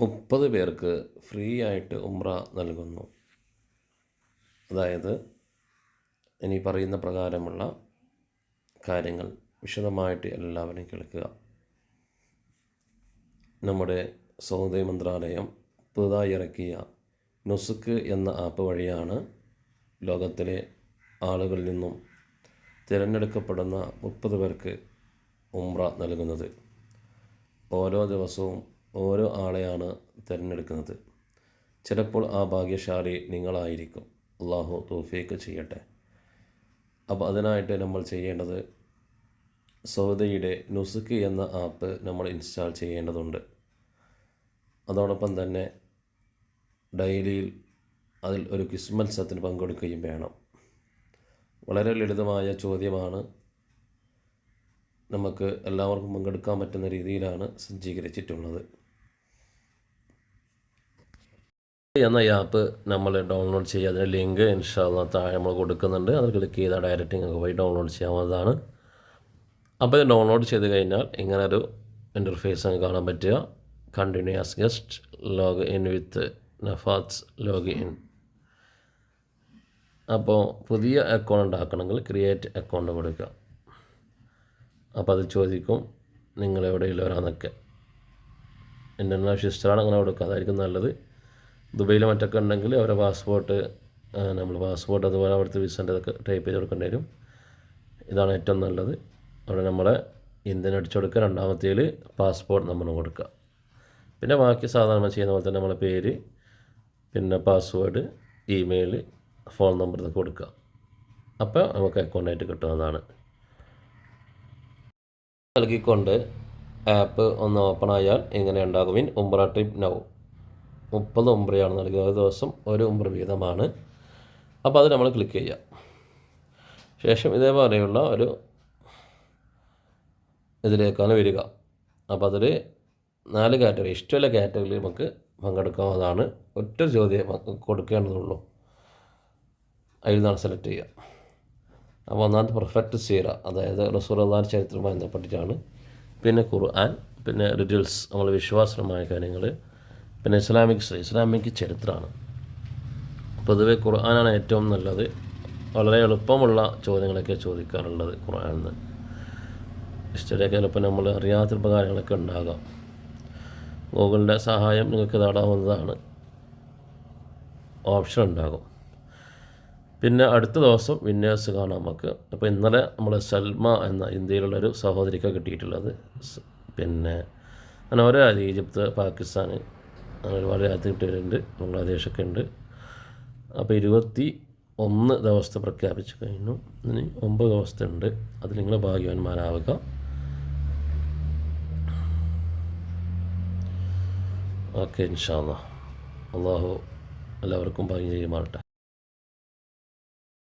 മുപ്പത് പേർക്ക് ഫ്രീ ആയിട്ട് ഉംറ നൽകുന്നു. അതായത് ഇനി പറയുന്ന പ്രകാരമുള്ള കാര്യങ്ങൾ വിശദമായിട്ട് എല്ലാവരും കേൾക്കുക. നമ്മുടെ സൗദി മന്ത്രാലയം പുതുതായി ഇറക്കിയ നുസുക്ക് എന്ന ആപ്പ് വഴിയാണ് ലോകത്തിലെ ആളുകളിൽ നിന്നും തിരഞ്ഞെടുക്കപ്പെടുന്ന മുപ്പത് പേർക്ക് ഉംറ നൽകുന്നത്. ഓരോ ദിവസവും ഓരോ ആളെയാണ് തിരഞ്ഞെടുക്കുന്നത്. ചിലപ്പോൾ ആ ഭാഗ്യശാലി നിങ്ങളായിരിക്കും. അള്ളാഹു തോഫീക്ക് ചെയ്യട്ടെ. അപ്പോൾ അതിനായിട്ട് നമ്മൾ ചെയ്യേണ്ടത് സൗദയുടെ നുസുക്ക് എന്ന ആപ്പ് നമ്മൾ ഇൻസ്റ്റാൾ ചെയ്യേണ്ടതുണ്ട്. അതോടൊപ്പം തന്നെ ഡെയിലിയിൽ അതിൽ ഒരു ക്വിസ് മത്സരത്തിന് പങ്കെടുക്കുകയും വേണം. വളരെ ലളിതമായ ചോദ്യമാണ്. നമുക്ക് എല്ലാവർക്കും പങ്കെടുക്കാൻ പറ്റുന്ന രീതിയിലാണ് സജ്ജീകരിച്ചിട്ടുള്ളത്. എന്ന ആപ്പ് നമ്മൾ ഡൗൺലോഡ് ചെയ്യുക അതിന്റെ ലിങ്ക് ഇൻഷാല്ല താഴെ നമ്മൾ കൊടുക്കുന്നുണ്ട്. അത് ക്ലിക്ക് ചെയ്താൽ ഡയറക്റ്റ് നിങ്ങൾക്ക് പോയി ഡൗൺലോഡ് ചെയ്യാവുന്നതാണ്. അപ്പോൾ ഇത് ഡൗൺലോഡ് ചെയ്ത് കഴിഞ്ഞാൽ ഇങ്ങനെ ഒരു ഇന്റർഫേസ് ആണ് കാണാൻ പറ്റുക. Continues guest log in with നഫാത്സ് log in അപ്പോൾ പുതിയ അക്കൗണ്ട് ഉണ്ടാക്കണമെങ്കിൽ ക്രിയേറ്റ് അക്കൗണ്ട് കൊടുക്കുക. അപ്പോൾ അത് ചോദിക്കും നിങ്ങൾ എവിടെയുള്ളവരാന്നൊക്കെ ഇന്റർനാഷണൽ സിസ്റ്ററാണ് അങ്ങനെ കൊടുക്കുക. അതായിരിക്കും നല്ലത്. ദുബൈയിൽ മറ്റൊക്കെ ഉണ്ടെങ്കിൽ അവരുടെ പാസ്പോർട്ട് നമ്മൾ പാസ്പോർട്ട് അതുപോലെ അവിടുത്തെ വിസന്റെ ഇതൊക്കെ ടൈപ്പ് ചെയ്ത് കൊടുക്കേണ്ടി വരും. ഇതാണ് ഏറ്റവും നല്ലത്. അവിടെ നമ്മളെ ഇന്ത്യൻ അടിച്ചു കൊടുക്കുക. രണ്ടാമത്തേൽ പാസ്പോർട്ട് നമ്മൾ കൊടുക്കുക. പിന്നെ ബാക്കി സാധാരണ ചെയ്യുന്ന പോലെ തന്നെ നമ്മളെ പേര് പിന്നെ പാസ്വേഡ് ഇമെയിൽ ഫോൺ നമ്പർ ഇതൊക്കെ കൊടുക്കുക. അപ്പോൾ നമുക്ക് അക്കൗണ്ടായിട്ട് കിട്ടുന്നതാണ്. നൽകിക്കൊണ്ട് ആപ്പ് ഒന്ന് ഓപ്പൺ ആയാൽ ഇങ്ങനെ ഉണ്ടാകും. ഇൻ ഉംബ്ര ട്രിപ്പ് നൗ മുപ്പത് ഉംബ്രയാണ് നൽകുന്നത്. ഒരു ദിവസം ഒരു ഉംബ്ര വീതമാണ്. അപ്പോൾ അത് നമ്മൾ ക്ലിക്ക് ചെയ്യാം ശേഷം ഇതേപോലെയുള്ള ഒരു ഇതിലേക്കാണ് വരിക. അപ്പോൾ അതിൽ നാല് കാറ്റഗറി ഇഷ്ടമുള്ള കാറ്റഗറിയിൽ നമുക്ക് പങ്കെടുക്കാവുന്നതാണ്. ഒറ്റ ചോദ്യം കൊടുക്കേണ്ടതുള്ളൂ. അതിൽ സെലക്ട് ചെയ്യുക. അപ്പോൾ ഒന്നാമത്തെ പെർഫെക്റ്റ് സീറ അതായത് റസൂർദാൻ ചരിത്രവുമായി ബന്ധപ്പെട്ടിട്ടാണ്. പിന്നെ ഖുർആൻ പിന്നെ റിഡിൽസ് നമ്മൾ വിശ്വാസപരമായ കാര്യങ്ങൾ പിന്നെ ഇസ്ലാമിക് ഇസ്ലാമിക് ചരിത്രമാണ് പൊതുവെ ഖുർആനാണ് ഏറ്റവും നല്ലത്. വളരെ എളുപ്പമുള്ള ചോദ്യങ്ങളൊക്കെ ചോദിക്കാറുള്ളത് ഖുർആനിൽ നിന്ന് ഹിസ്റ്ററിയൊക്കെ ചിലപ്പോൾ നമ്മൾ അറിയാത്ത കാര്യങ്ങളൊക്കെ ഉണ്ടാകാം. ഗൂഗിളിന്റെ സഹായം നിങ്ങൾക്ക് നേടാവുന്നതാണ്. ഓപ്ഷൻ ഉണ്ടാകും. പിന്നെ അടുത്ത ദിവസം വിന്യാസ് കാണാം നമുക്ക്. അപ്പോൾ ഇന്നലെ നമ്മൾ സൽമ എന്ന ഇന്ത്യയിലുള്ളൊരു സഹോദരിക്ക് കിട്ടിയിട്ടുള്ളത്. പിന്നെ അങ്ങനെ ഓരോ ഈജിപ്ത് പാകിസ്ഥാൻ ഒരുപാട് രാജ്യത്ത് കിട്ടിയവരുണ്ട് ബംഗ്ലാദേശൊക്കെ ഉണ്ട് അപ്പോൾ ഇരുപത്തി ഒന്ന് ദിവസത്തെ പ്രഖ്യാപിച്ചു കഴിഞ്ഞു. ഇനി ഒമ്പത് ദിവസത്തെ ഉണ്ട് അതിൽ നിങ്ങൾ ഭാഗ്യവാന്മാരാവുക. ഓക്കെ ഇൻഷാല്ല അള്ളാഹു. എല്ലാവർക്കും ഭാഗ്യം ചെയ്യുമാറട്ടെ